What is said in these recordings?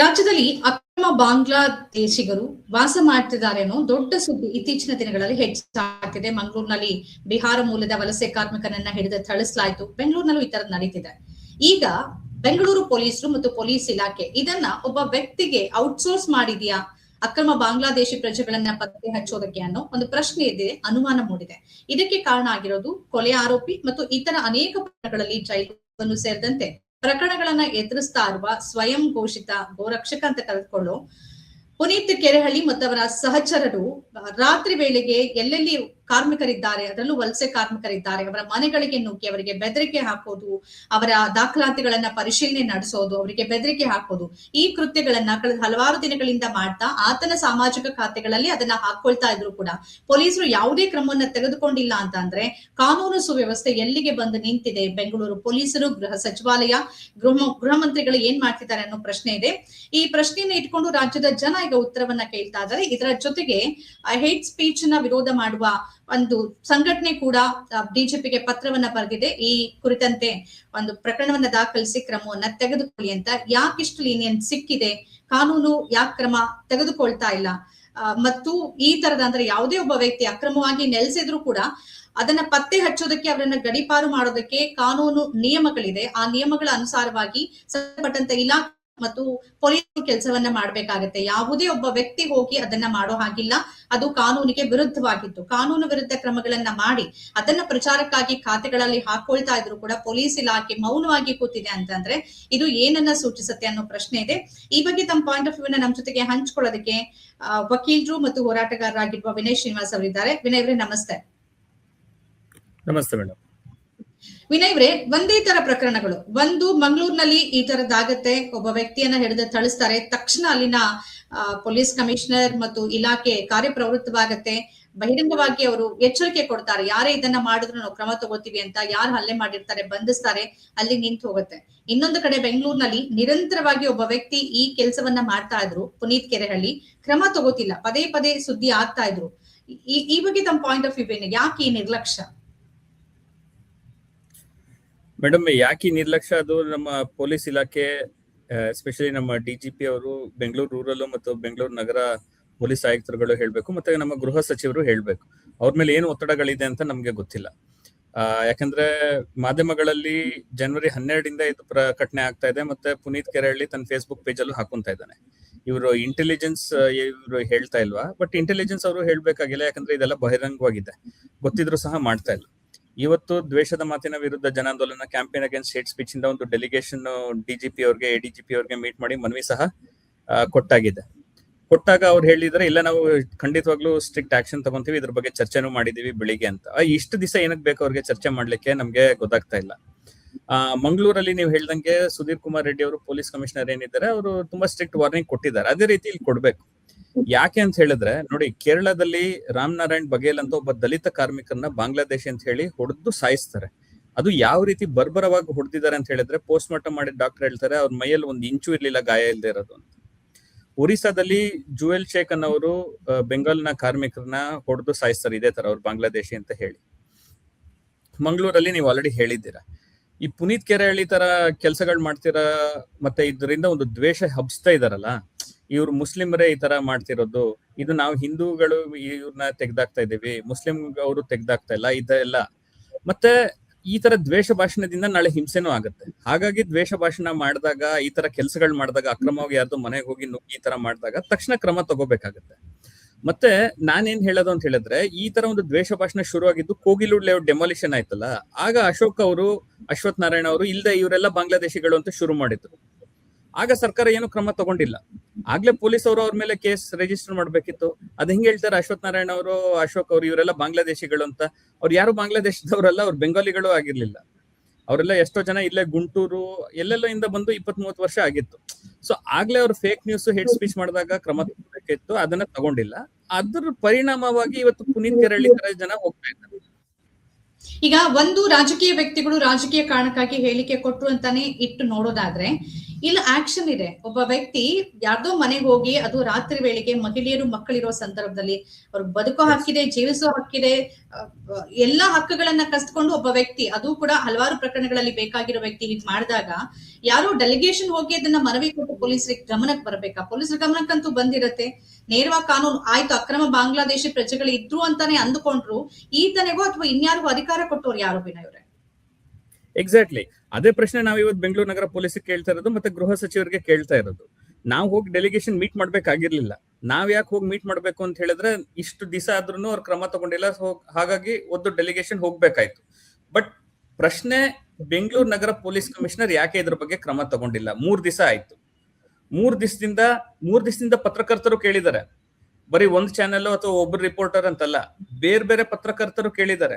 ರಾಜ್ಯದಲ್ಲಿ ಅಕ್ರಮ ಬಾಂಗ್ಲಾದೇಶಿಗರು ವಾಸ ಮಾಡ್ತಿದ್ದಾರೆ ಅನ್ನೋ ದೊಡ್ಡ ಸುದ್ದಿ ಇತ್ತೀಚಿನ ದಿನಗಳಲ್ಲಿ ಹೆಚ್ಚಾಗ್ತಿದೆ. ಮಂಗಳೂರಿನಲ್ಲಿ ಬಿಹಾರ ಮೂಲದ ವಲಸೆ ಕಾರ್ಮಿಕನನ್ನ ಹಿಡಿದು ಥಳಿಸಲಾಯಿತು. ಬೆಂಗಳೂರಿನಲ್ಲೂ ಈ ತರದ್ ನಡೀತಿದೆ. ಈಗ ಬೆಂಗಳೂರು ಪೊಲೀಸರು ಮತ್ತು ಪೊಲೀಸ್ ಇಲಾಖೆ ಇದನ್ನ ಒಬ್ಬ ವ್ಯಕ್ತಿಗೆ ಔಟ್ಸೋರ್ಸ್ ಮಾಡಿದ್ಯಾ? ಅಕ್ರಮ ಬಾಂಗ್ಲಾದೇಶಿ ಪ್ರಜೆಗಳನ್ನ ಪತ್ತೆ ಹಚ್ಚೋದಕ್ಕೆ ಅನ್ನೋ ಒಂದು ಪ್ರಶ್ನೆ ಇದೆ, ಅನುಮಾನ ಮೂಡಿದೆ. ಇದಕ್ಕೆ ಕಾರಣ ಆಗಿರೋದು ಕೊಲೆ ಆರೋಪಿ ಮತ್ತು ಇತರ ಅನೇಕ ಪ್ರಕರಣಗಳಲ್ಲಿ ಜೈಲನ್ನು ಸೇರಿದಂತೆ ಪ್ರಕರಣಗಳನ್ನ ಎದುರಿಸ್ತಾ ಇರುವ ಸ್ವಯಂ ಘೋಷಿತ ಗೋರಕ್ಷಕ ಅಂತ ಕರೆದುಕೊಳ್ಳೋ ಪುನೀತ್ ಕೆರೆಹಳ್ಳಿ ಮತ್ತವರ ಸಹಚರರು ರಾತ್ರಿ ವೇಳೆಗೆ ಎಲ್ಲೆಲ್ಲಿ ಕಾರ್ಮಿಕರಿದ್ದಾರೆ, ಅದರಲ್ಲೂ ವಲಸೆ ಕಾರ್ಮಿಕರಿದ್ದಾರೆ. ಅವರ ಮನೆಗಳಿಗೆ ನುಗ್ಗಿ, ಅವರಿಗೆ ಬೆದರಿಕೆ ಹಾಕೋದು, ಅವರ ದಾಖಲಾತಿಗಳನ್ನ ಪರಿಶೀಲನೆ ನಡೆಸೋದು, ಅವರಿಗೆ ಬೆದರಿಕೆ ಹಾಕೋದು. ಈ ಕೃತ್ಯಗಳನ್ನ ಕಳೆದ ಹಲವಾರು ದಿನಗಳಿಂದ ಮಾಡ್ತಾ ಆತನ ಸಾಮಾಜಿಕ ಖಾತೆಗಳಲ್ಲಿ ಅದನ್ನ ಹಾಕೊಳ್ತಾ ಇದ್ರು ಕೂಡ. ಪೊಲೀಸರು ಯಾವುದೇ ಕ್ರಮವನ್ನ ತೆಗೆದುಕೊಂಡಿಲ್ಲ ಅಂತ ಅಂದ್ರೆ ಕಾನೂನು ಸುವ್ಯವಸ್ಥೆ ಎಲ್ಲಿಗೆ ಬಂದು ನಿಂತಿದೆ? ಬೆಂಗಳೂರು ಪೊಲೀಸರು, ಗೃಹ ಸಚಿವಾಲಯ, ಗೃಹ ಗೃಹ ಮಂತ್ರಿಗಳು ಏನ್ ಮಾಡ್ತಿದ್ದಾರೆ ಅನ್ನೋ ಪ್ರಶ್ನೆ ಇದೆ. ಈ ಪ್ರಶ್ನೆಯನ್ನ ಇಟ್ಕೊಂಡು ರಾಜ್ಯದ ಜನ ಈಗ ಉತ್ತರವನ್ನ ಕೇಳ್ತಾ ಇದ್ದಾರೆ. ಇದರ ಜೊತೆಗೆ ಹೇಟ್ ಸ್ಪೀಚ್ನ ವಿರೋಧ ಮಾಡುವ ಒಂದು ಸಂಘಟನೆ ಕೂಡ ಬಿಜೆಪಿಗೆ ಪತ್ರವನ್ನ ಬರೆದಿದೆ. ಈ ಕುರಿತಂತೆ ಒಂದು ಪ್ರಕರಣವನ್ನ ದಾಖಲಿಸಿ ಕ್ರಮವನ್ನ ತೆಗೆದುಕೊಳ್ಳಿ ಅಂತ. ಯಾಕಿಷ್ಟು ಲೀನಿಯನ್ ಸಿಕ್ಕಿದೆ? ಕಾನೂನು ಯಾಕೆ ಕ್ರಮ ತೆಗೆದುಕೊಳ್ತಾ ಇಲ್ಲ? ಮತ್ತು ಈ ತರದ ಅಂದ್ರೆ ಯಾವುದೇ ಒಬ್ಬ ವ್ಯಕ್ತಿ ಅಕ್ರಮವಾಗಿ ನೆಲೆಸಿದ್ರು ಕೂಡ ಅದನ್ನ ಪತ್ತೆ ಹಚ್ಚೋದಕ್ಕೆ ಅವರನ್ನ ಗಡಿಪಾರು ಮಾಡೋದಕ್ಕೆ ಕಾನೂನು ನಿಯಮಗಳಿದೆ. ಆ ನಿಯಮಗಳ ಅನುಸಾರವಾಗಿ ಸಂಬಂಧಪಟ್ಟಂತ ಇಲಾಖೆ ಮತ್ತು ಪೊಲೀಸ್ ಕೆಲಸವನ್ನ ಮಾಡಬೇಕಾಗತ್ತೆ. ಯಾವುದೇ ಒಬ್ಬ ವ್ಯಕ್ತಿ ಹೋಗಿ ಅದನ್ನ ಮಾಡೋ ಹಾಗಿಲ್ಲ. ಅದು ಕಾನೂನಿಗೆ ವಿರುದ್ಧವಾಗಿತ್ತು. ಕಾನೂನು ವಿರುದ್ಧ ಕ್ರಮಗಳನ್ನ ಮಾಡಿ ಅದನ್ನ ಪ್ರಚಾರಕ್ಕಾಗಿ ಖಾತೆಗಳಲ್ಲಿ ಹಾಕೊಳ್ತಾ ಇದ್ರು ಕೂಡ ಪೊಲೀಸ್ ಇಲಾಖೆ ಮೌನವಾಗಿ ಕೂತಿದೆ ಅಂತಂದ್ರೆ ಇದು ಏನನ್ನ ಸೂಚಿಸುತ್ತೆ ಅನ್ನೋ ಪ್ರಶ್ನೆ ಇದೆ. ಈ ಬಗ್ಗೆ ತಮ್ಮ ಪಾಯಿಂಟ್ ಆಫ್ ವ್ಯೂ ನಮ್ ಜೊತೆಗೆ ಹಂಚ್ಕೊಳ್ಳೋದಕ್ಕೆ ವಕೀಲರು ಮತ್ತು ಹೋರಾಟಗಾರರಾಗಿರುವ ವಿನಯ್ ಶ್ರೀನಿವಾಸ್ ಅವರಿದ್ದಾರೆ. ವಿನಯ್ ಅವರೇ, ನಮಸ್ತೆ. ನಮಸ್ತೆ ಮೇಡಮ್ ವಿನಯ್ ಅವರೇ ಒಂದೇ ತರ ಪ್ರಕರಣಗಳು. ಒಂದು, ಮಂಗಳೂರಿನಲ್ಲಿ ಈ ತರದ್ದಾಗತ್ತೆ. ಒಬ್ಬ ವ್ಯಕ್ತಿಯನ್ನ ಹಿಡಿದು ಥಳಿಸ್ತಾರೆ. ತಕ್ಷಣ ಅಲ್ಲಿನ ಪೊಲೀಸ್ ಕಮಿಷನರ್ ಮತ್ತು ಇಲಾಖೆ ಕಾರ್ಯಪ್ರವೃತ್ತವಾಗತ್ತೆ. ಬಹಿರಂಗವಾಗಿ ಅವರು ಎಚ್ಚರಿಕೆ ಕೊಡ್ತಾರೆ. ಯಾರೇ ಇದನ್ನ ಮಾಡಿದ್ರು ನಾವು ಕ್ರಮ ತಗೋತೀವಿ ಅಂತ ಯಾರು ಹಲ್ಲೆ ಮಾಡಿರ್ತಾರೆ, ಬಂಧಿಸ್ತಾರೆ, ಅಲ್ಲಿ ನಿಂತು ಹೋಗುತ್ತೆ. ಇನ್ನೊಂದು ಕಡೆ ಬೆಂಗಳೂರಿನಲ್ಲಿ ನಿರಂತರವಾಗಿ ಒಬ್ಬ ವ್ಯಕ್ತಿ ಈ ಕೆಲಸವನ್ನ ಮಾಡ್ತಾ ಇದ್ರು, ಪುನೀತ್ ಕೆರೆಹಳ್ಳಿ. ಕ್ರಮ ತಗೋತಿಲ್ಲ. ಪದೇ ಪದೇ ಸುದ್ದಿ ಆಗ್ತಾ ಇದ್ರು. ಈ ಈ ಬಗ್ಗೆ ತಮ್ಮ ಪಾಯಿಂಟ್ ಆಫ್ ವ್ಯೂ ಏನು? ಯಾಕೆ ಈ ನಿರ್ಲಕ್ಷ್ಯ? ಮೇಡಮ್ ಯಾಕೆ ನಿರ್ಲಕ್ಷ್ಯ? ಅದು ನಮ್ಮ ಪೊಲೀಸ್ ಇಲಾಖೆ ಎಸ್ಪೆಷಲಿ ನಮ್ಮ ಡಿಜಿಪಿ ಅವರು ಬೆಂಗಳೂರು ರೂರಲ್ ಮತ್ತು ಬೆಂಗಳೂರು ನಗರ ಪೊಲೀಸ್ ಆಯುಕ್ತರುಗಳು ಹೇಳ್ಬೇಕು ಮತ್ತೆ ನಮ್ಮ ಗೃಹ ಸಚಿವರು ಹೇಳ್ಬೇಕು. ಅವ್ರ ಮೇಲೆ ಏನು ಒತ್ತಡಗಳಿದೆ ಅಂತ ನಮ್ಗೆ ಗೊತ್ತಿಲ್ಲ. ಯಾಕಂದ್ರೆ ಮಾಧ್ಯಮಗಳಲ್ಲಿ ಜನವರಿ ಹನ್ನೆರಡರಿಂದ ಇದು ಪ್ರಕಟಣೆ ಆಗ್ತಾ ಇದೆ ಮತ್ತೆ ಪುನೀತ್ ಕೆರೆಹಳ್ಳಿ ತನ್ನ ಫೇಸ್ಬುಕ್ ಪೇಜ್ ಅಲ್ಲೂ ಹಾಕೊಂತ ಇದ್ದಾನೆ. ಇವರು ಇಂಟೆಲಿಜೆನ್ಸ್ ಇವರು ಹೇಳ್ತಾ ಇಲ್ವಾ? ಬಟ್ ಇಂಟೆಲಿಜೆನ್ಸ್ ಅವರು ಹೇಳ್ಬೇಕಾಗಿಲ್ಲ ಯಾಕಂದ್ರೆ ಇದೆಲ್ಲ ಬಹಿರಂಗವಾಗಿದೆ. ಗೊತ್ತಿದ್ರು ಸಹ ಮಾಡ್ತಾ ಇಲ್ಲ. ಇವತ್ತು ದ್ವೇಷದ ಮಾತಿನ ವಿರುದ್ಧ ಜನಾಂದೋಲನ ಕ್ಯಾಂಪೇನ್ ಅಗೇನ್ಸ್ಟ್ ಹೇಟ್ ಸ್ಪೀಚ್ ಇಂದ ಒಂದು ಡೆಲಿಗೇಷನ್ ಡಿಜಿಪಿ ಅವ್ರಿಗೆ ಎಡಿಜಿಪಿ ಅವ್ರಿಗೆ ಮೀಟ್ ಮಾಡಿ ಮನವಿ ಸಹ ಕೊಟ್ಟಾಗಿದೆ. ಕೊಟ್ಟಾಗ ಅವ್ರು ಹೇಳಿದ್ರೆ, ಇಲ್ಲ ನಾವು ಖಂಡಿತವಾಗ್ಲೂ ಸ್ಟ್ರಿಕ್ಟ್ ಆಕ್ಷನ್ ತಗೊಂತೀವಿ, ಇದ್ರ ಬಗ್ಗೆ ಚರ್ಚೆನೂ ಮಾಡಿದೀವಿ ಬೆಳಿಗ್ಗೆ ಅಂತ. ಇಷ್ಟು ದಿವಸ ಏನಕ್ಕೆ ಬೇಕು ಅವ್ರಿಗೆ ಚರ್ಚೆ ಮಾಡ್ಲಿಕ್ಕೆ ನಮ್ಗೆ ಗೊತ್ತಾಗ್ತಾ ಇಲ್ಲ. ಆ, ಮಂಗಳೂರಲ್ಲಿ ನೀವು ಹೇಳ್ದಂಗೆ ಸುಧೀರ್ ಕುಮಾರ್ ರೆಡ್ಡಿ ಅವರು ಪೊಲೀಸ್ ಕಮಿಷನರ್ ಏನಿದ್ದಾರೆ, ಅವರು ತುಂಬಾ ಸ್ಟ್ರಿಕ್ಟ್ ವಾರ್ನಿಂಗ್ ಕೊಟ್ಟಿದ್ದಾರೆ. ಅದೇ ರೀತಿ ಇಲ್ಲಿ ಕೊಡ್ಬೇಕು. ಯಾಕೆ ಅಂತ ಹೇಳಿದ್ರೆ, ನೋಡಿ ಕೇರಳದಲ್ಲಿ ರಾಮನಾರಾಯಣ್ ಬಘೇಲ್ ಅಂತ ಒಬ್ಬ ದಲಿತ ಕಾರ್ಮಿಕರನ್ನ ಬಾಂಗ್ಲಾದೇಶಿ ಅಂತ ಹೇಳಿ ಹೊಡೆದು ಸಾಯಿಸ್ತಾರೆ. ಅದು ಯಾವ ರೀತಿ ಬರ್ಬರವಾಗಿ ಹೊಡೆದಿದ್ದಾರೆ ಅಂತ ಹೇಳಿದ್ರೆ ಪೋಸ್ಟ್ ಮಾರ್ಟಮ್ ಮಾಡಿದ ಡಾಕ್ಟರ್ ಹೇಳ್ತಾರೆ, ಅವ್ರ ಮೈಯಲ್ಲಿ ಒಂದು ಇಂಚು ಇರ್ಲಿಲ್ಲ, ಗಾಯ ಇಲ್ಲದೆ ಇರೋದು ಅಂತ. ಒರಿಸ್ಸಾದಲ್ಲಿ ಜುವೆಲ್ ಶೇಖ್ ಅನ್ನೋರು ಬೆಂಗಾಲ್ನ ಕಾರ್ಮಿಕರನ್ನ ಹೊಡೆದು ಸಾಯಿಸ್ತಾರೆ ಇದೇ ತರ ಅವ್ರು ಬಾಂಗ್ಲಾದೇಶಿ ಅಂತ ಹೇಳಿ. ಮಂಗಳೂರಲ್ಲಿ ನೀವು ಆಲ್ರೆಡಿ ಹೇಳಿದ್ದೀರಾ. ಈ ಪುನೀತ್ ಕೆರೆಹಳ್ಳಿ ತರ ಕೆಲಸಗಳು ಮಾಡ್ತೀರಾ, ಮತ್ತೆ ಇದರಿಂದ ಒಂದು ದ್ವೇಷ ಹಬ್ಸ್ತಾ ಇದಾರಲ್ಲ ಇವ್ರು ಮುಸ್ಲಿಮರೇ ಈ ತರ ಮಾಡ್ತಿರೋದು. ಇದು ನಾವು ಹಿಂದೂಗಳು ಇವ್ರನ್ನ ತೆಗ್ದಾಕ್ತಾ ಇದ್ದೀವಿ. ಮುಸ್ಲಿಂ ಅವರು ತೆಗ್ದಾಕ್ತಾ ಇಲ್ಲ ಇದೆಲ್ಲ ಮತ್ತೆ ಈ ತರ ದ್ವೇಷ ಭಾಷಣದಿಂದ ನಾಳೆ ಹಿಂಸೆನೂ ಆಗುತ್ತೆ. ಹಾಗಾಗಿ ದ್ವೇಷ ಭಾಷಣ ಮಾಡಿದಾಗ, ಈ ತರ ಕೆಲಸಗಳು ಮಾಡಿದಾಗ, ಅಕ್ರಮವಾಗಿ ಯಾರ್ದು ಮನೆಗೆ ಹೋಗಿ ನುಗ್ಗಿ ಈ ತರ ಮಾಡಿದಾಗ ತಕ್ಷಣ ಕ್ರಮ ತಗೋಬೇಕಾಗತ್ತೆ. ಮತ್ತೆ ನಾನೇನ್ ಹೇಳೋದು ಅಂತ ಹೇಳಿದ್ರೆ, ಈ ತರ ಒಂದು ದ್ವೇಷ ಭಾಷಣ ಶುರುವಾಗಿದ್ದು ಕೋಗಿಲು ಲೇಔಟ್ ಡೆಮಾಲಿಷನ್ ಆಯ್ತಲ್ಲ. ಆಗ ಅಶೋಕ್ ಅವರು ಅಶ್ವಥ್ ನಾರಾಯಣ ಅವರು ಇಲ್ಲದೆ ಇವರೆಲ್ಲ ಬಾಂಗ್ಲಾದೇಶಿಗಳು ಅಂತ ಶುರು ಮಾಡಿದ್ರು. ಆಗ ಸರ್ಕಾರ ಏನು ಕ್ರಮ ತಗೊಂಡಿಲ್ಲ. ಆಗ್ಲೇ ಪೊಲೀಸ್ ಅವರು ಅವ್ರ ಮೇಲೆ ಕೇಸ್ ರಿಜಿಸ್ಟರ್ ಮಾಡ್ಬೇಕಿತ್ತು. ಅದ್ ಹೆಂಗ್ ಹೇಳ್ತಾರೆ? ಅಶ್ವಥ್ ನಾರಾಯಣ ಅವರು, ಅಶೋಕ್ ಅವರು ಇವರೆಲ್ಲ ಬಾಂಗ್ಲಾದೇಶಿಗಳು ಅಂತ. ಅವ್ರು ಯಾರು ಬಾಂಗ್ಲಾದೇಶದವರಲ್ಲ, ಅವ್ರು ಬೆಂಗಾಲಿಗಳು ಆಗಿರ್ಲಿಲ್ಲ. ಅವರೆಲ್ಲ ಎಷ್ಟೋ ಜನ ಇಲ್ಲೇ ಗುಂಟೂರು, ಎಲ್ಲೆಲ್ಲೋ ಇಂದ ಬಂದು ಇಪ್ಪತ್ ಮೂವತ್ತು ವರ್ಷ ಆಗಿತ್ತು. ಸೊ ಆಗ್ಲೇ ಅವ್ರು ಫೇಕ್ ನ್ಯೂಸ್ ಹೆಡ್ ಸ್ಪೀಚ್ ಮಾಡಿದಾಗ ಕ್ರಮ ತಗೋಬೇಕಿತ್ತು. ಅದನ್ನ ತಗೊಂಡಿಲ್ಲ. ಅದ್ರ ಪರಿಣಾಮವಾಗಿ ಇವತ್ತು ಪುನೀತ್ ಕೆರಳಿ ತರ ಜನ ಹೋಗ್ತಾ ಇದ್ದಾರೆ. ಈಗ ಒಂದು ರಾಜಕೀಯ ವ್ಯಕ್ತಿಗಳು ರಾಜಕೀಯ ಕಾರಣಕ್ಕಾಗಿ ಹೇಳಿಕೆ ಕೊಟ್ಟರು ಅಂತಾನೆ ಇಟ್ಟು ನೋಡೋದಾದ್ರೆ ಇಲ್ಲ ಆಕ್ಷನ್ ಇದೆ. ಒಬ್ಬ ವ್ಯಕ್ತಿ ಯಾರ್ದೋ ಮನೆಗೆ ಹೋಗಿ ಅದು ರಾತ್ರಿ ವೇಳೆಗೆ ಮಹಿಳೆಯರು ಮಕ್ಕಳಿರೋ ಸಂದರ್ಭದಲ್ಲಿ ಅವ್ರು ಬದುಕೋ. ಹಕ್ಕಿದೆ ಜೀವಿಸೋ ಹಕ್ಕಿದೆ ಎಲ್ಲಾ ಹಕ್ಕುಗಳನ್ನ ಕಸ್ಕೊಂಡು ಒಬ್ಬ ವ್ಯಕ್ತಿ ಅದು ಕೂಡ ಹಲವಾರು ಪ್ರಕರಣಗಳಲ್ಲಿ ಬೇಕಾಗಿರೋ ವ್ಯಕ್ತಿ ಹೀಗ್ ಮಾಡಿದಾಗ ಯಾರೋ ಡೆಲಿಗೇಷನ್ ಹೋಗಿ ಅದನ್ನ ಮನವಿ ಕೊಟ್ಟು ಪೊಲೀಸರಿಗೆ ಗಮನಕ್ಕೆ ಬರ್ಬೇಕಾ? ಪೊಲೀಸರ ಗಮನಕ್ಕಂತೂ ಬಂದಿರತ್ತೆ. ನೇರವಾಗಿ ಕಾನೂನು ಆಯ್ತು ಅಕ್ರಮ ಬಾಂಗ್ಲಾದೇಶಿ ಪ್ರಜೆಗಳು ಇದ್ರು ಅಂತಾನೆ ಅಂದುಕೊಂಡ್ರು ಈತನೆಗೋ ಅಥವಾ ಇನ್ಯಾರಿಗೂ ಅಧಿಕಾರ ಕೊಟ್ಟವ್ರು ಯಾರು ಬಿನ ಅವ್ರೆ? ಎಕ್ಸಾಕ್ಟ್ಲಿ ಅದೇ ಪ್ರಶ್ನೆ ನಾವು ಇವತ್ತು ಬೆಂಗಳೂರು ನಗರ ಪೊಲೀಸ್ ಕೇಳ್ತಾ ಇರೋದು ಮತ್ತೆ ಗೃಹ ಸಚಿವರಿಗೆ ಕೇಳ್ತಾ ಇರೋದು. ನಾವು ಹೋಗಿ ಡೆಲಿಗೇಷನ್ ಮೀಟ್ ಮಾಡ್ಬೇಕಾಗಿರ್ಲಿಲ್ಲ. ನಾವ್ ಯಾಕೆ ಹೋಗಿ ಮೀಟ್ ಮಾಡ್ಬೇಕು ಅಂತ ಹೇಳಿದ್ರೆ ಇಷ್ಟು ದಿವಸ ಆದ್ರೂ ಅವ್ರು ಕ್ರಮ ತಗೊಂಡಿಲ್ಲ. ಹಾಗಾಗಿ ಒಂದು ಡೆಲಿಗೇಷನ್ ಹೋಗ್ಬೇಕಾಯ್ತು. ಬಟ್ ಪ್ರಶ್ನೆ ಬೆಂಗಳೂರು ನಗರ ಪೊಲೀಸ್ ಕಮಿಷನರ್ ಯಾಕೆ ಇದ್ರ ಬಗ್ಗೆ ಕ್ರಮ ತಗೊಂಡಿಲ್ಲ? ಮೂರ್ ದಿವಸ ಆಯ್ತು. ಮೂರ್ ದಿವಸದಿಂದ ಮೂರ್ ದಿವಸದಿಂದ ಪತ್ರಕರ್ತರು ಕೇಳಿದ್ದಾರೆ ಬರೀ ಒಂದ್ ಚಾನೆಲ್ ಅಥವಾ ಒಬ್ಬರು ರಿಪೋರ್ಟರ್ ಅಂತಲ್ಲ. ಬೇರೆ ಬೇರೆ ಪತ್ರಕರ್ತರು ಕೇಳಿದ್ದಾರೆ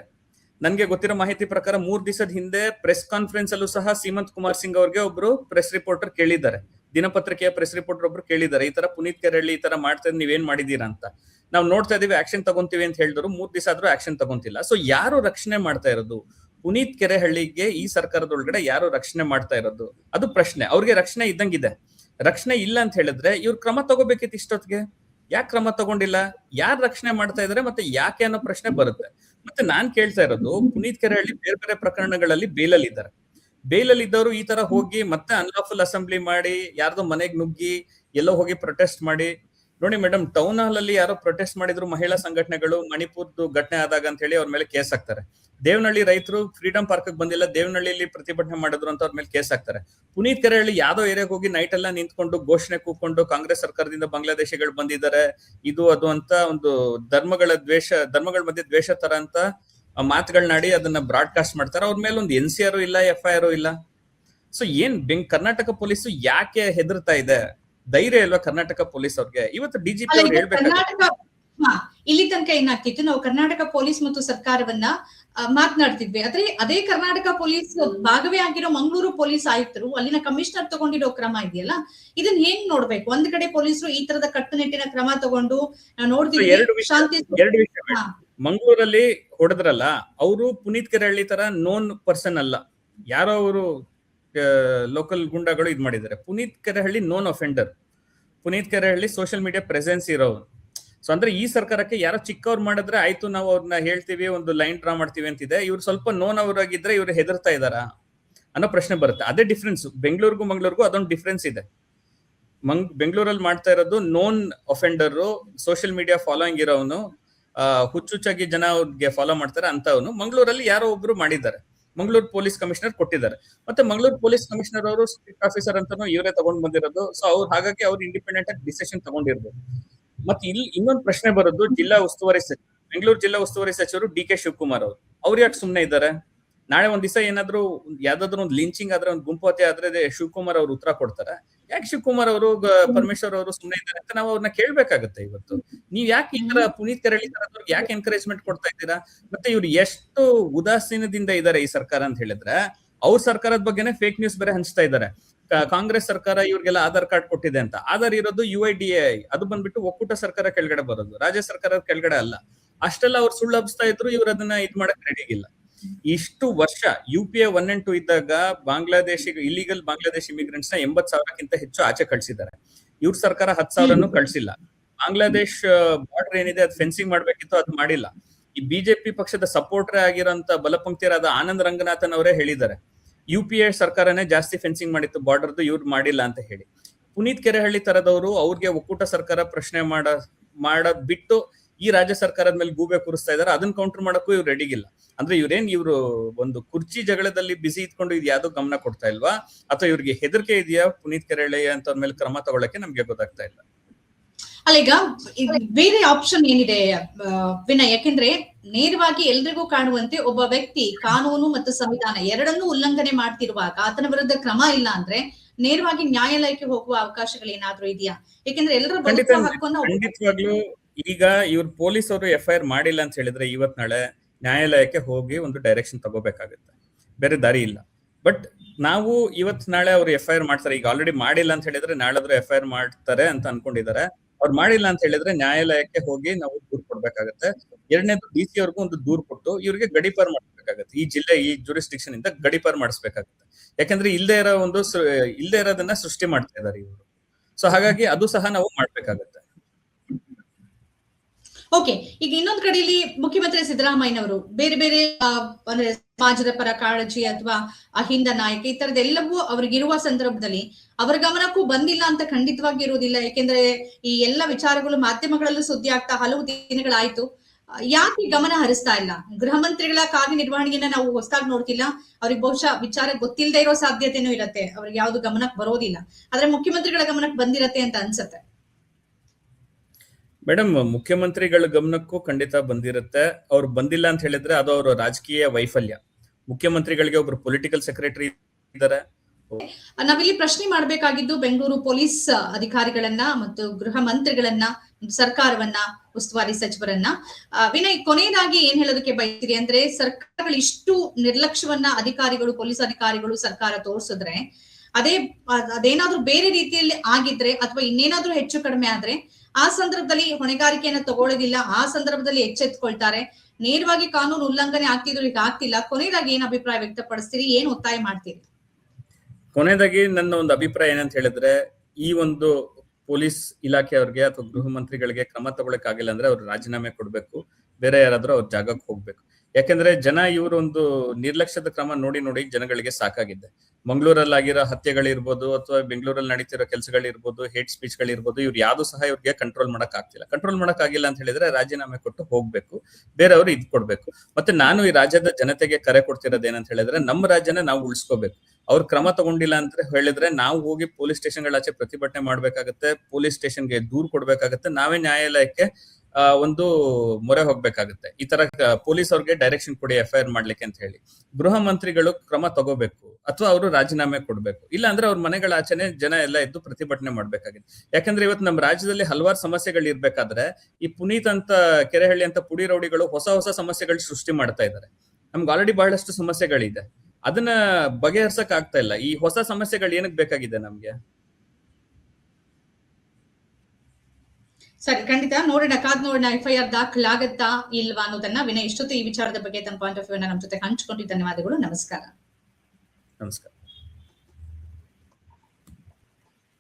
ನನ್ಗೆ ಗೊತ್ತಿರೋ ಮಾಹಿತಿ ಪ್ರಕಾರ ಮೂರ್ ದಿವಸದ ಹಿಂದೆ ಪ್ರೆಸ್ ಕಾನ್ಫರೆನ್ಸ್ ಅಲ್ಲೂ ಸಹ ಸೀಮಂತ್ ಕುಮಾರ್ ಸಿಂಗ್ ಅವ್ರಿಗೆ ಒಬ್ರು ಪ್ರೆಸ್ ರಿಪೋರ್ಟರ್ ಕೇಳಿದ್ದಾರೆ. ದಿನಪತ್ರಿಕೆಯ ಪ್ರೆಸ್ ರಿಪೋರ್ಟರ್ ಒಬ್ರು ಕೇಳಿದ್ದಾರೆ. ಈ ತರ ಪುನೀತ್ ಕೆರಳ್ಳಿ ಈ ತರ ಮಾಡ್ತಾ ನೀವೇನ್ ಮಾಡಿದೀರಾ ಅಂತ. ನಾವು ನೋಡ್ತಾ ಇದೀವಿ ಆಕ್ಷನ್ ತಗೊಂತೀವಿ ಅಂತ ಹೇಳಿದ್ರು ಮೂರ್ ದಿವಸ ಆದ್ರೂ ಆಕ್ಷನ್ ತಗೊಂತಿಲ್ಲ. ಸೊ ಯಾರು ರಕ್ಷಣೆ ಮಾಡ್ತಾ ಇರೋದು? ಪುನೀತ್ ಕೆರೆಹಳ್ಳಿಗೆ ಈ ಸರ್ಕಾರದೊಳಗಡೆ ಯಾರು ರಕ್ಷಣೆ ಮಾಡ್ತಾ ಇರೋದು? ಅದು ಪ್ರಶ್ನೆ. ಅವ್ರಿಗೆ ರಕ್ಷಣೆ ಇದ್ದಂಗಿದೆ. ರಕ್ಷಣೆ ಇಲ್ಲ ಅಂತ ಹೇಳಿದ್ರೆ ಇವ್ರು ಕ್ರಮ ತಗೋಬೇಕಿತ್ತು ಇಷ್ಟೊತ್ತಿಗೆ? ಯಾಕೆ ಕ್ರಮ ತಗೊಂಡಿಲ್ಲ? ಯಾರು ರಕ್ಷಣೆ ಮಾಡ್ತಾ ಇದ್ರೆ ಮತ್ತೆ ಯಾಕೆ ಅನ್ನೋ ಪ್ರಶ್ನೆ ಬರುತ್ತೆ. ಮತ್ತೆ ನಾನ್ ಕೇಳ್ತಾ ಇರೋದು, ಪುನೀತ್ ಕೆರೆಹಳ್ಳಿ ಬೇರೆ ಬೇರೆ ಪ್ರಕರಣಗಳಲ್ಲಿ ಬೇಲಲ್ಲಿ ಇದ್ದಾರೆ ಬೇಲಲ್ಲಿ ಇದ್ದವರು ಈ ತರ ಹೋಗಿ ಮತ್ತೆ ಅನ್ಲಾಫುಲ್ ಅಸೆಂಬ್ಲಿ ಮಾಡಿ, ಯಾರ್ದೋ ಮನೆಗ್ ನುಗ್ಗಿ ಎಲ್ಲೋ ಹೋಗಿ ಪ್ರೊಟೆಸ್ಟ್ ಮಾಡಿ ನೋಡಿ ಮೇಡಮ್ ಟೌನ್ ಹಾಲ್ ಅಲ್ಲಿ ಯಾರೋ ಪ್ರೊಟೆಸ್ಟ್ ಮಾಡಿದ್ರು ಮಹಿಳಾ ಸಂಘಟನೆಗಳು, ಮಣಿಪುರ್ದು ಘಟನೆ ಆದಾಗ ಅಂತ ಹೇಳಿ ಅವ್ರ ಮೇಲೆ ಕೇಸ್ ಹಾಕ್ತಾರೆ. ದೇವನಹಳ್ಳಿ ರೈತರು ಫ್ರೀಡಂ ಪಾರ್ಕ್ ಬಂದಿಲ್ಲ ದೇವನಹಳ್ಳಿಯಲ್ಲಿ ಪ್ರತಿಭಟನೆ ಮಾಡಿದ್ರು ಅಂತ ಅವ್ರ ಮೇಲೆ ಕೇಸ್ ಹಾಕ್ತಾರೆ. ಪುನೀತ್ ಕೆರೆಹಳ್ಳಿ ಯಾವ್ದೋ ಏರಿಯಾಗ ಹೋಗಿ ನೈಟ್ ಎಲ್ಲ ನಿಂತ್ಕೊಂಡು ಘೋಷಣೆ ಕೂಕೊಂಡು ಕಾಂಗ್ರೆಸ್ ಸರ್ಕಾರದಿಂದ ಬಾಂಗ್ಲಾದೇಶಿಗಳು ಬಂದಿದ್ದಾರೆ, ಇದು ಅದು ಅಂತ ಒಂದು ಧರ್ಮಗಳ ದ್ವೇಷ, ಧರ್ಮಗಳ ಮಧ್ಯೆ ದ್ವೇಷ ತರ ಅಂತ ಮಾತುಗಳನ್ನಾಡಿ ಅದನ್ನ ಬ್ರಾಡ್ಕಾಸ್ಟ್ ಮಾಡ್ತಾರೆ. ಅವ್ರ ಮೇಲೆ ಒಂದು ಎನ್ ಸಿ ಆರ್ ಇಲ್ಲ, ಎಫ್ ಐ ಆರ್ ಇಲ್ಲ. ಸೊ ಏನ್ ಬೆಂಗ್, ಕರ್ನಾಟಕ ಪೊಲೀಸ್ ಯಾಕೆ ಹೆದರ್ತಾ ಇದೆ? ಧೈರ್ಯ ಇಲ್ವಾ ಕರ್ನಾಟಕ ಪೊಲೀಸ್ ಅವ್ರಿಗೆ? ಇವತ್ತು ಡಿಜಿಪಿ ಅವ್ರು ಹೇಳ್ಬೇಕಾದ್ರೆ ಇಲ್ಲಿ ತನಕ ಏನಾಗ್ತಿತ್ತು? ನಾವು ಕರ್ನಾಟಕ ಪೊಲೀಸ್ ಮತ್ತು ಸರ್ಕಾರವನ್ನ ಮಾತನಾಡ್ತಿದ್ವಿ. ಆದ್ರೆ ಅದೇ ಕರ್ನಾಟಕ ಪೊಲೀಸ್ ಭಾಗವೇ ಆಗಿರೋ ಮಂಗಳೂರು ಪೊಲೀಸ್ ಆಯುಕ್ತರು ಅಲ್ಲಿನ ಕಮಿಷನರ್ ತಗೊಂಡಿರೋ ಕ್ರಮ ಇದೆಯಲ್ಲ? ಇದನ್ನ ಹೆಂಗ್ ನೋಡ್ಬೇಕು? ಒಂದ್ ಕಡೆ ಪೊಲೀಸರು ಈ ತರದ ಕಟ್ಟುನಿಟ್ಟಿನ ಕ್ರಮ ತಗೊಂಡು ನಾವು ವಿಷಯ- ಶಾಂತಿ. ಮಂಗಳೂರಲ್ಲಿ ಹೊಡೆದ್ರಲ್ಲ ಅವರು ಪುನೀತ್ ಕೆರಳ್ಳಿ ತರ ನೋನ್ ಪರ್ಸನ್ ಅಲ್ಲ. ಯಾರೋ ಅವರು ಲೋಕಲ್ ಗುಂಡಾಗಳು ಇದು ಮಾಡಿದ್ದಾರೆ. Puneeth Kerehalli known offender Puneeth Kerehalli social media presence ಇರೋರು ಸೊ ಅಂದ್ರೆ ಈ ಸರ್ಕಾರಕ್ಕೆ ಯಾರೋ ಚಿಕ್ಕವ್ರು ಮಾಡಿದ್ರೆ ಆಯ್ತು, ನಾವು ಅವ್ರನ್ನ ಹೇಳ್ತೀವಿ, ಒಂದು ಲೈನ್ ಡ್ರಾ ಮಾಡ್ತೀವಿ ಅಂತಿದೆ. ಇವ್ರು ಸ್ವಲ್ಪ ನೋನ್ ಅವರಾಗಿದ್ರೆ ಇವ್ರು ಹೆದರ್ತಾ ಇದಾರಾ ಅನ್ನೋ ಪ್ರಶ್ನೆ ಬರುತ್ತೆ. ಅದೇ ಡಿಫ್ರೆನ್ಸ್ ಬೆಂಗಳೂರಿಗೂ ಮಂಗಳೂರಿಗೂ ಅದೊಂದು ಡಿಫ್ರೆನ್ಸ್ ಇದೆ. ಮಂಗ್, ಬೆಂಗಳೂರಲ್ಲಿ ಮಾಡ್ತಾ ಇರೋದು known offender social media following ಇರೋನು ಹುಚ್ಚುಚ್ಚಾಗಿ ಜನ ಅವ್ರಿಗೆ ಫಾಲೋ ಮಾಡ್ತಾರೆ ಅಂತವನು. ಮಂಗಳೂರಲ್ಲಿ ಯಾರೋ ಒಬ್ರು ಮಾಡಿದ್ದಾರೆ. ಮಂಗಳೂರು ಪೊಲೀಸ್ ಕಮಿಷನರ್ ಕೊಟ್ಟಿದ್ದಾರೆ. ಮತ್ತೆ ಮಂಗಳೂರು ಪೊಲೀಸ್ ಕಮಿಷನರ್ ಅವರು ಸ್ಟ್ರಿಕ್ಟ್ ಆಫೀಸರ್ ಅಂತಾನೂ ಇವರೇ ತಗೊಂಡ್ ಬಂದಿರೋದು. ಸೊ ಅವ್ರು ಹಾಗಾಗಿ ಅವ್ರು ಇಂಡಿಪೆಂಡೆಂಟ್ ಆಗಿ ಡಿಸಿಷನ್ ತಗೊಂಡಿರ್ಬೋದು. ಮತ್ತೆ ಇಲ್ಲಿ ಇನ್ನೊಂದು ಪ್ರಶ್ನೆ ಬರೋದು ಜಿಲ್ಲಾ ಉಸ್ತುವಾರಿ ಸಚಿವ ಬೆಂಗಳೂರು ಜಿಲ್ಲಾ ಉಸ್ತುವಾರಿ ಸಚಿವರು ಡಿ ಕೆ ಶಿವಕುಮಾರ್ ಅವರು. ಅವ್ರು ಯಾಕೆ ಸುಮ್ಮನೆ ಇದ್ದಾರೆ? ನಾಳೆ ಒಂದ್ ದಿವಸ ಏನಾದ್ರು ಯಾವ್ದಾದ್ರು ಒಂದು ಲಿಂಚಿಂಗ್ ಆದ್ರೆ ಒಂದು ಗುಂಪು ಹತ್ಯೆ ಆದ್ರೆ ಶಿವಕುಮಾರ್ ಅವ್ರು ಉತ್ತರ ಕೊಡ್ತಾರೆ. ಯಾಕೆ ಶಿವಕುಮಾರ್ ಅವರು ಪರಮೇಶ್ವರ್ ಅವರು ಸುಮ್ಮನೆ ಇದ್ದಾರೆ ಅಂತ ನಾವು ಅವ್ರನ್ನ ಕೇಳ್ಬೇಕಾಗತ್ತೆ ಇವತ್ತು. ನೀವ್ ಯಾಕೆ ಈ ತರ ಪುನೀತ್ ಕೆರಳಿ ತರದವ್ರಿಗೆ ಯಾಕೆ ಎನ್ಕರೇಜ್ಮೆಂಟ್ ಕೊಡ್ತಾ ಇದ್ದೀರಾ? ಮತ್ತೆ ಇವ್ರು ಎಷ್ಟು ಉದಾಸೀನದಿಂದ ಇದ್ದಾರೆ ಈ ಸರ್ಕಾರ ಅಂತ ಹೇಳಿದ್ರೆ, ಅವ್ರ ಸರ್ಕಾರದ ಬಗ್ಗೆನೇ ಫೇಕ್ ನ್ಯೂಸ್ ಬೇರೆ ಹಂಚ್ತಾ ಇದ್ದಾರೆ. ಕಾಂಗ್ರೆಸ್ ಸರ್ಕಾರ ಇವ್ರಿಗೆಲ್ಲ ಆಧಾರ್ ಕಾರ್ಡ್ ಕೊಟ್ಟಿದೆ ಅಂತ. ಆಧಾರ್ ಇರೋದು ಯು ಐ ಡಿ ಐ ಅದು ಬಂದ್ಬಿಟ್ಟು ಒಕ್ಕೂಟ ಸರ್ಕಾರ ಕೆಳಗಡೆ ಬರೋದು. ರಾಜ್ಯ ಸರ್ಕಾರದ ಕೆಳಗಡೆ ಅಲ್ಲ. ಅಷ್ಟೆಲ್ಲ ಅವ್ರು ಸುಳ್ಳು ಹಬ್ಸ್ತಾ ಇದ್ರು ಇವ್ರು ಅದನ್ನ ಇದ್ ಮಾಡಕ್ ರೆಡಿ ಇಲ್ಲ. ಇಷ್ಟು ವರ್ಷ U P A one and two ಇದ್ದಾಗ ಬಾಂಗ್ಲಾದೇಶಿ ಇಲಿಗಲ್ ಬಾಂಗ್ಲಾದೇಶ್ ಇಮಿಗ್ರೆಂಟ್ಸ್ನ ಎಂಬತ್ ಸಾವಿರಕ್ಕಿಂತ ಹೆಚ್ಚು ಆಚೆ ಕಳಿಸಿದ್ದಾರೆ. ಇವ್ರ ಸರ್ಕಾರ ಹತ್ ಸಾವಿರನು ಕಳ್ಸಿಲ್ಲ. ಬಾಂಗ್ಲಾದೇಶ್ ಬಾರ್ಡರ್ ಏನಿದೆ ಅದು ಫೆನ್ಸಿಂಗ್ ಮಾಡ್ಬೇಕಿತ್ತು ಅದು ಮಾಡಿಲ್ಲ. ಈ ಬಿಜೆಪಿ ಪಕ್ಷದ ಸಪೋರ್ಟರ್ ಆಗಿರೋಂತ ಬಲಪಂಕ್ತಿಯರಾದ ಆನಂದ್ ರಂಗನಾಥನ್ ಅವರೇ ಹೇಳಿದ್ದಾರೆ. ಯು ಪಿ ಎ ಸರ್ಕಾರನೇ ಜಾಸ್ತಿ ಫೆನ್ಸಿಂಗ್ ಮಾಡಿತ್ತು ಬಾರ್ಡರ್ದು ಇವ್ರು ಮಾಡಿಲ್ಲ ಅಂತ ಹೇಳಿ. ಪುನೀತ್ ಕೆರೆಹಳ್ಳಿ ತರದವರು ಅವ್ರಿಗೆ ಒಕ್ಕೂಟ ಸರ್ಕಾರ ಪ್ರಶ್ನೆ ಮಾಡ ಮಾಡೋದ್ ಬಿಟ್ಟು ಈ ರಾಜ್ಯ ಸರ್ಕಾರದ ಮೇಲೆ ಗೂಬೆ ಕೂರಿಸ್ತಾ ಇದಾರೆ ಅದನ್ನ ಕೌಂಟರ್ ಮಾಡಕ್ಕೂ ಇವ್ರು ರೆಡಿಗಿಲ್ಲ ಅಂದ್ರೆ ಇವ್ರೇನ್ ಇವ್ರು ಒಂದು ಕುರ್ಚಿ ಜಗಳದಲ್ಲಿ ಬಿಸಿ ಇದ್ಕೊಂಡು ಇದು ಯಾವ್ದೋ ಗಮನ ಕೊಡ್ತಾ ಇಲ್ವಾ? ಅಥವಾ ಇವ್ರಿಗೆ ಹೆದರಿಕೆ ಇದೆಯಾ ಪುನೀತ್ ಕೆರಳೆ ಅಂತ ಮೇಲೆ ಕ್ರಮ ತಗೊಳಕ್ಕೆ ನಮ್ಗೆ ಗೊತ್ತಾಗ್ತಾ ಇಲ್ಲ. ಅಲ್ಲ ಈಗ ಬೇರೆ ಆಪ್ಷನ್ ಏನಿದೆ ವಿನಯ್? ಯಾಕೆಂದ್ರೆ ನೇರವಾಗಿ ಎಲ್ರಿಗೂ ಕಾಣುವಂತೆ ಒಬ್ಬ ವ್ಯಕ್ತಿ ಕಾನೂನು ಮತ್ತು ಸಂವಿಧಾನ ಎರಡನ್ನೂ ಉಲ್ಲಂಘನೆ ಮಾಡ್ತಿರುವಾಗ ಆತನ ವಿರುದ್ಧ ಕ್ರಮ ಇಲ್ಲ ಅಂದ್ರೆ ನೇರವಾಗಿ ನ್ಯಾಯಾಲಯಕ್ಕೆ ಹೋಗುವ ಅವಕಾಶಗಳು ಏನಾದ್ರೂ ಇದೆಯಾ? ಯಾಕೆಂದ್ರೆ ಎಲ್ಲರ ಈಗ ಇವ್ರು ಪೊಲೀಸ್ ಅವರು ಎಫ್ ಐ ಮಾಡಿಲ್ಲ ಅಂತ ಹೇಳಿದ್ರೆ ಇವತ್ ನಾಳೆ ನ್ಯಾಯಾಲಯಕ್ಕೆ ಹೋಗಿ ಒಂದು ಡೈರೆಕ್ಷನ್ ತಗೋಬೇಕಾಗುತ್ತೆ. ಬೇರೆ ದಾರಿ ಇಲ್ಲ. ಬಟ್ ನಾವು ಇವತ್ ನಾಳೆ ಅವ್ರು ಎಫ್ ಐ ಆರ್ ಮಾಡ್ತಾರೆ. ಈಗ ಆಲ್ರೆಡಿ ಮಾಡಿಲ್ಲ ಅಂತ ಹೇಳಿದ್ರೆ ನಾಳೆದ್ರು ಎಫ್ ಐ ಆರ್ ಮಾಡ್ತಾರೆ ಅಂತ ಅನ್ಕೊಂಡಿದ್ದಾರೆ ಅವ್ರು ಮಾಡಿಲ್ಲ ಅಂತ ಹೇಳಿದ್ರೆ ನ್ಯಾಯಾಲಯಕ್ಕೆ ಹೋಗಿ ನಾವು ದೂರ್ ಕೊಡ್ಬೇಕಾಗತ್ತೆ. ಎರಡನೇದು ಡಿ ಸಿ ಅವ್ರಿಗೂ ಒಂದು ದೂರ್ ಕೊಟ್ಟು ಇವ್ರಿಗೆ ಗಡಿಪಾರ್ ಮಾಡ್ಬೇಕಾಗತ್ತೆ ಈ ಜಿಲ್ಲೆ, ಈ ಜುರಿಸ್ಟಿಕ್ಷನ್ ಇಂದ ಗಡಿಪಾರ್ ಮಾಡಿಸ್ಬೇಕಾಗತ್ತೆ. ಯಾಕಂದ್ರೆ ಇಲ್ಲದೆ ಇರೋ ಒಂದು ಇಲ್ಲದೆ ಇರೋದನ್ನ ಸೃಷ್ಟಿ ಮಾಡ್ತಾ ಇದಾರೆ ಇವರು. ಸೊ ಹಾಗಾಗಿ ಅದು ಸಹ ನಾವು ಮಾಡ್ಬೇಕಾಗತ್ತೆ. ಓಕೆ ಈಗ ಇನ್ನೊಂದ್ ಕಡೆಯಲ್ಲಿ ಮುಖ್ಯಮಂತ್ರಿ ಸಿದ್ದರಾಮಯ್ಯನವರು ಬೇರೆ ಬೇರೆ ಅಂದ್ರೆ ಸಮಾಜದ ಪರ ಕಾಳಜಿ ಅಥವಾ ಅಹಿಂದ ನಾಯಕ ಈ ತರದೆಲ್ಲವೂ ಅವ್ರಿಗಿರುವ ಸಂದರ್ಭದಲ್ಲಿ ಅವರ ಗಮನಕ್ಕೂ ಬಂದಿಲ್ಲ ಅಂತ ಖಂಡಿತವಾಗಿ ಇರುವುದಿಲ್ಲ. ಯಾಕೆಂದ್ರೆ ಈ ಎಲ್ಲ ವಿಚಾರಗಳು ಮಾಧ್ಯಮಗಳಲ್ಲೂ ಸುದ್ದಿ ಆಗ್ತಾ ಹಲವು ದಿನಗಳಾಯ್ತು. ಯಾಕೆ ಗಮನ ಹರಿಸ್ತಾ ಇಲ್ಲ? ಗೃಹ ಮಂತ್ರಿಗಳ ಕಾರ್ಯನಿರ್ವಹಣೆಯನ್ನ ನಾವು ಹೊಸದಾಗಿ ನೋಡ್ತಿಲ್ಲ. ಅವ್ರಿಗೆ ಬಹುಶಃ ವಿಚಾರ ಗೊತ್ತಿಲ್ಲದೆ ಇರೋ ಸಾಧ್ಯತೆನೂ ಇರತ್ತೆ. ಅವ್ರಿಗೆ ಯಾವ್ದು ಗಮನಕ್ಕೆ ಬರೋದಿಲ್ಲ. ಆದ್ರೆ ಮುಖ್ಯಮಂತ್ರಿಗಳ ಗಮನಕ್ಕೆ ಬಂದಿರತ್ತೆ ಅಂತ ಅನ್ಸತ್ತೆ. ಮೇಡಮ್, ಮುಖ್ಯಮಂತ್ರಿಗಳ ಗಮನಕ್ಕೂ ಖಂಡಿತ ಬಂದಿರುತ್ತೆ. ಅವ್ರು ಬಂದಿಲ್ಲ ಅಂತ ಹೇಳಿದ್ರೆ ಅದು ಅವರ ರಾಜಕೀಯ ವೈಫಲ್ಯ. ಮುಖ್ಯಮಂತ್ರಿಗಳಿಗೆ ಒಬ್ರು ಪೊಲಿಟಿಕಲ್ ಸೆಕ್ರೆಟರಿ ಇದ್ದಾರೆ. ನಾವಿಲ್ಲಿ ಪ್ರಶ್ನೆ ಮಾಡಬೇಕಾಗಿದ್ದು ಬೆಂಗಳೂರು ಪೊಲೀಸ್ ಅಧಿಕಾರಿಗಳನ್ನ ಮತ್ತು ಗೃಹ ಮಂತ್ರಿಗಳನ್ನ, ಸರ್ಕಾರವನ್ನ, ಉಸ್ತುವಾರಿ ಸಚಿವರನ್ನ. ವಿನಯ್, ಕೊನೆಯದಾಗಿ ಏನ್ ಹೇಳೋದಕ್ಕೆ ಬಯಸ್ತೀರಿ ಅಂದ್ರೆ ಸರ್ಕಾರಗಳು ಇಷ್ಟು ನಿರ್ಲಕ್ಷ್ಯವನ್ನ ಅಧಿಕಾರಿಗಳು, ಪೊಲೀಸ್ ಅಧಿಕಾರಿಗಳು ಸರ್ಕಾರ ತೋರಿಸಿದ್ರೆ, ಅದ್- ಅದೇನಾದ್ರೂ ಬೇರೆ ರೀತಿಯಲ್ಲಿ ಆಗಿದ್ರೆ ಅಥವಾ ಇನ್ನೇನಾದ್ರೂ ಹೆಚ್ಚು ಕಡಿಮೆ ಆದ್ರೆ ಆ ಸಂದರ್ಭದಲ್ಲಿ ಹೊಣೆಗಾರಿಕೆಯನ್ನು ತಗೊಳ್ಳೋದಿಲ್ಲ, ಆ ಸಂದರ್ಭದಲ್ಲಿ ಎಚ್ಚೆತ್ಕೊಳ್ತಾರೆ. ನೇರವಾಗಿ ಕಾನೂನು ಉಲ್ಲಂಘನೆ ಆಗ್ತಿದ್ರು ಈಗ ಆಗ್ತಿಲ್ಲ. ಕೊನೆಯದಾಗಿ ಏನ್ ಅಭಿಪ್ರಾಯ ವ್ಯಕ್ತಪಡಿಸ್ತೀರಿ? ಏನ್ ಒತ್ತಾಯ ಮಾಡ್ತೀರಿ? ಕೊನೆಯದಾಗಿ ನನ್ನ ಒಂದು ಅಭಿಪ್ರಾಯ ಏನಂತ ಹೇಳಿದ್ರೆ, ಈ ಒಂದು ಪೊಲೀಸ್ ಇಲಾಖೆಯವ್ರಿಗೆ ಅಥವಾ ಗೃಹ ಮಂತ್ರಿಗಳಿಗೆ ಕ್ರಮ ತಗೊಳಕ್ ಆಗಿಲ್ಲ ಅಂದ್ರೆ ಅವ್ರು ರಾಜೀನಾಮೆ ಕೊಡ್ಬೇಕು. ಬೇರೆ ಯಾರಾದ್ರೂ ಅವ್ರ ಜಾಗಕ್ಕೆ ಹೋಗ್ಬೇಕು. ಯಾಕಂದ್ರೆ ಜನ ಇವರು ಒಂದು ನಿರ್ಲಕ್ಷ್ಯದ ಕ್ರಮ ನೋಡಿ ನೋಡಿ ಜನಗಳಿಗೆ ಸಾಕಾಗಿದೆ. ಮಂಗಳೂರಲ್ಲಿ ಆಗಿರೋ ಹತ್ಯೆಗಳಿರ್ಬೋದು ಅಥವಾ ಬೆಂಗಳೂರಲ್ಲಿ ನಡೀತಿರೋ ಕೆಲಸಗಳಿರ್ಬೋದು ಹೇಟ್ ಸ್ಪೀಚ್ ಗಳಿರ್ಬೋದು ಇವ್ರು ಯಾವ್ದು ಸಹ ಇವ್ರಿಗೆ ಕಂಟ್ರೋಲ್ ಮಾಡಕ್ ಆಗ್ತಿಲ್ಲ ಕಂಟ್ರೋಲ್ ಮಾಡಕ್ ಆಗಿಲ್ಲ ಅಂತ ಹೇಳಿದ್ರೆ ರಾಜೀನಾಮೆ ಕೊಟ್ಟು ಹೋಗ್ಬೇಕು. ಬೇರೆಯವರು ಇದ್ ಕೊಡ್ಬೇಕು. ಮತ್ತೆ ನಾನು ಈ ರಾಜ್ಯದ ಜನತೆಗೆ ಕರೆ ಕೊಡ್ತಿರೋದು ಏನಂತ ಹೇಳಿದ್ರೆ ನಮ್ಮ ರಾಜ್ಯನ ನಾವು ಉಳಿಸ್ಕೋಬೇಕು. ಅವ್ರು ಕ್ರಮ ತಗೊಂಡಿಲ್ಲ ಅಂತ ಹೇಳಿದ್ರೆ ನಾವು ಹೋಗಿ ಪೊಲೀಸ್ ಸ್ಟೇಷನ್ಗಳಾಚೆ ಪ್ರತಿಭಟನೆ ಮಾಡ್ಬೇಕಾಗತ್ತೆ, ಪೊಲೀಸ್ ಸ್ಟೇಷನ್ಗೆ ದೂರ್ ಕೊಡ್ಬೇಕಾಗತ್ತೆ. ನಾವೇ ನ್ಯಾಯಾಲಯಕ್ಕೆ ಒಂದು ಮೊರೆ ಹೋಗ್ಬೇಕಾಗುತ್ತೆ. ಈ ತರ ಪೊಲೀಸ್ ಅವ್ರಿಗೆ ಡೈರೆಕ್ಷನ್ ಕೊಡಿ ಎಫ್ ಐ ಮಾಡ್ಲಿಕ್ಕೆ ಅಂತ ಹೇಳಿ. ಗೃಹ ಮಂತ್ರಿಗಳು ಕ್ರಮ ತಗೋಬೇಕು. ಅಥವಾ ಅವರು ರಾಜೀನಾಮೆ ಕೊಡ್ಬೇಕು. ಇಲ್ಲ ಅಂದ್ರೆ ಅವ್ರ ಮನೆಗಳ ಆಚೆನೆ ಜನ ಎಲ್ಲ ಎದ್ದು ಪ್ರತಿಭಟನೆ ಮಾಡ್ಬೇಕಾಗಿದೆ ಯಾಕಂದ್ರೆ ಇವತ್ತು ನಮ್ಮ ರಾಜ್ಯದಲ್ಲಿ ಹಲವಾರು ಸಮಸ್ಯೆಗಳು ಇರ್ಬೇಕಾದ್ರೆ, ಈ ಪುನೀತ್ ಅಂತ ಕೆರೆಹಳ್ಳಿ ಅಂತ ಪುಡಿ ರೌಡಿಗಳು ಹೊಸ ಹೊಸ ಸಮಸ್ಯೆಗಳು ಸೃಷ್ಟಿ ಮಾಡ್ತಾ ಇದ್ದಾರೆ ನಮ್ಗೆ ಆಲ್ರೆಡಿ ಬಹಳಷ್ಟು ಸಮಸ್ಯೆಗಳಿದೆ. ಅದನ್ನ ಬಗೆಹರ್ಸಕ್ ಆಗ್ತಾ ಇಲ್ಲ. ಈ ಹೊಸ ಸಮಸ್ಯೆಗಳು ಏನಕ್ಕೆ ಬೇಕಾಗಿದೆ ನಮ್ಗೆ? ಸರಿ, ಖಂಡಿತ ನೋಡೋಣ, ಕಾದ್ ನೋಡೋಣ ಎಫ್ ಐ ಆರ್ ದಾಖಲಾಗತ್ತಾ ಇಲ್ವಾ ಅನ್ನೋದನ್ನ ವಿನಯ್ ಈ ವಿಚಾರದ ಬಗ್ಗೆ ತಮ್ಮ ಪಾಯಿಂಟ್ ಆಫ್ ವ್ಯೂ ನಮ್ಮ ಜೊತೆ ಹಂಚಿಕೊಂಡಿದ್ದ. ಧನ್ಯವಾದಗಳು, ನಮಸ್ಕಾರ. ನಮಸ್ಕಾರ.